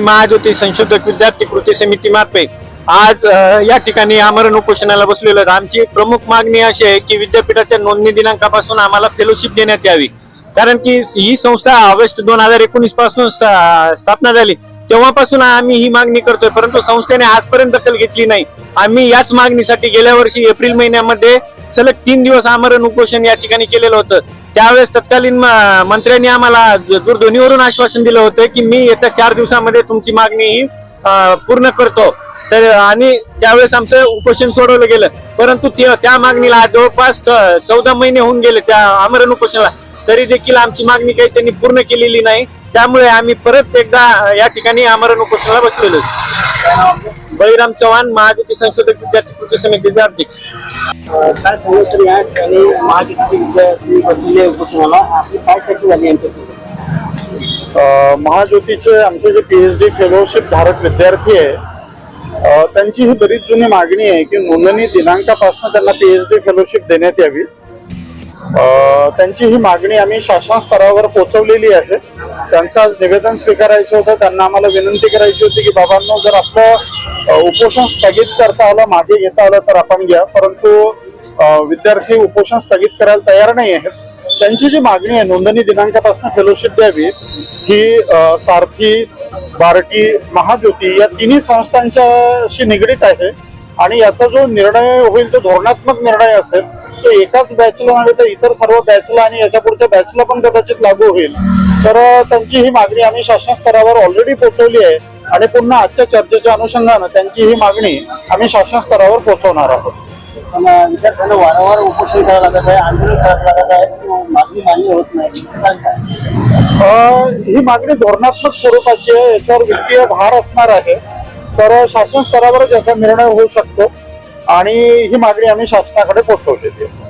महाज्योती संशोधक विद्यार्थी कृती समितीमार्फे आज या ठिकाणी आमरण उपोषणाला बसलेलो आहोत. आमची प्रमुख मागणी अशी आहे की विद्यापीठाच्या नोंदणी दिनांकापासून आम्हाला फेलोशिप देण्यात यावी. कारण की ही संस्था ऑगस्ट दोन हजार एकोणीसपासून स्थापना झाली. तेव्हापासून आम्ही ही मागणी करतोय. परंतु संस्थेने आजपर्यंत दखल घेतली नाही. आम्ही याच मागणीसाठी गेल्या वर्षी एप्रिल महिन्यामध्ये सलग तीन दिवस आमरण उपोषण या ठिकाणी केलेलं होतं. त्यावेळेस तत्कालीन मंत्र्यांनी आम्हाला दूरध्वनीवरून आश्वासन दिलं होतं की मी येत्या चार दिवसामध्ये तुमची मागणी ही पूर्ण करतो. तर आणि त्यावेळेस आमचं उपोषण सोडवलं गेलं. परंतु त्या मागणीला जवळपास चौदा महिने होऊन गेले त्या आमरण उपोषणाला. तरी देखील आमची मागणी काही त्यांनी पूर्ण केलेली नाही. त्यामुळे आम्ही परत एकदा या ठिकाणी आमरण उपोषणाला बसलेलो बळीराम चव्हाण महाज्योती संशोधक विद्यार्थी कृती समितीचे अध्यक्ष. काय सांगू तर या ठिकाणी विद्यार्थी बसलेले उपोषणाला आपली काय चर्चा झाली यांच्यासोबत? अ, महाज्योतीचे आमचे J P H D fellowship धारक विद्यार्थी आहे त्यांची ही बरीच जुनी मागणी आहे की नोंदणी दिनांकापासून त्यांना पी एच डी फेलोशिप देण्यात यावी. त्यांची ही मागणी आम्ही शासन स्तरावर पोहोचवलेली आहे. त्यांचं आज निवेदन स्वीकारायचं होतं. त्यांना आम्हाला विनंती करायची होती की बाबांनो जर आपलं उपोषण स्थगित करता आलं मागे घेता आलं तर आपण घ्या. परंतु विद्यार्थी उपोषण स्थगित करायला तयार नाही आहेत. त्यांची जी मागणी आहे नोंदणी दिनांकापासून फेलोशिप द्यावी ही सारथी बार्टी महाज्योती या तिन्ही संस्थांच्याशी निगडीत आहे. आणि याचा जो निर्णय होईल तो धोरणात्मक निर्णय असेल तो एकाच बॅचला नव्हे तर इतर सर्व बॅचला आणि याच्या पुढच्या बॅचला पण कदाचित लागू होईल. तर त्यांची ही मागणी आम्ही शासन स्तरावर ऑलरेडी पोहोचवली आहे. आणि पुन्हा आजच्या चर्चेच्या अनुषंगानं त्यांची ही मागणी आम्ही शासन स्तरावर पोहोचवणार आहोत. विद्यार्थ्यांना वारंवार उपोषण करावं लागत आहे आंदोलन करावं लागत आहे पण मागणी मान्य होत नाही. ही मागणी धोरणात्मक स्वरूपाची आहे याच्यावर वित्तीय भार असणार आहे. तर शासन स्तरावरच याचा निर्णय होऊ शकतो. आणि ही मागणी आम्ही शासनाकडे पोहोचवलेली आहे.